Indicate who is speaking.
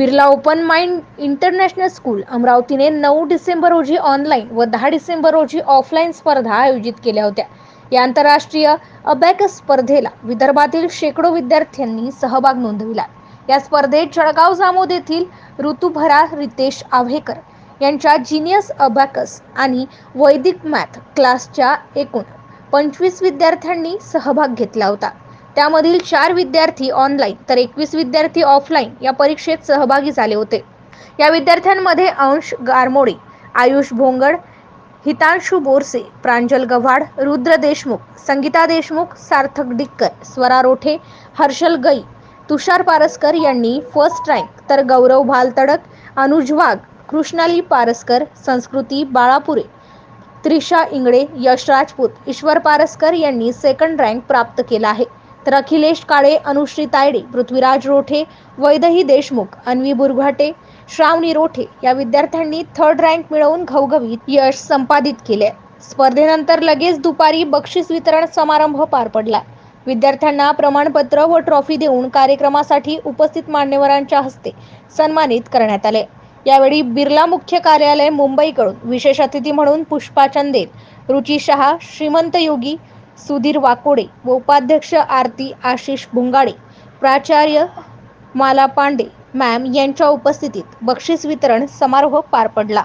Speaker 1: Birla open mind international school अमरावतीने नऊ December रोजी online व दहा डिसेंबर रोजी ऑफलाईन स्पर्धा आयोजित केल्या होत्या. या आंतरराष्ट्रीय अबॅकस स्पर्धेला विदर्भातील शेकडो विद्यार्थ्यांनी सहभाग नोंदविला. या स्पर्धेत जळगाव जामोद येथील ऋतुभरा रितेश आव्हेकर यांच्या जिनियस अबॅकस आणि वैदिक मॅथ क्लासच्या एकूण पंचवीस विद्यार्थ्यांनी सहभाग घेतला होता. त्यामधील चार विद्यार्थी ऑनलाईन तर एकवीस विद्यार्थी ऑफलाईन या परीक्षेत सहभागी झाले होते. या विद्यार्थ्यांमध्ये अंश गारमोडे आयुष भोंगड हितांशु बोरसे प्रांजल गव्हाड रुद्र देशमुख संगीता देशमुख सार्थक डिक्कर स्वरा रोठे हर्षल गई तुषार पारसकर यांनी फर्स्ट रँक तर गौरव भालतडक अनुज वाघ कृष्णाली पारसकर संस्कृती बाळापुरे त्रिशा इंगळे यश राजपूत ईश्वर पारसकर यांनी सेकंड रँक प्राप्त केला आहे. तर अखिलेश काळे अनुश्री तायडे पृथ्वीराज रोठे वैदही देशमुख अन्वी बुरघाटे श्रावणी रोठे या विद्यार्थ्यांनी थर्ड रँक मिळवून घवघवीत यश संपादित केले. स्पर्धेनंतर लगेच दुपारी बक्षीस वितरण समारंभ पार पडला. विद्यार्थ्यांना प्रमाणपत्र व ट्रॉफी देऊन कार्यक्रमासाठी उपस्थित मान्यवरांच्या हस्ते सन्मानित करण्यात आले. यावेळी बिर्ला मुख्य कार्यालय मुंबईकडून विशेष अतिथी म्हणून पुष्पा चंदेल रुची शहा श्रीमंत योगी सुधीर वाकोडे व उपाध्यक्ष आरती आशिष भुंगाडे प्राचार्य माला पांडे मॅम यांच्या उपस्थितीत बक्षीस वितरण समारोह पार पडला.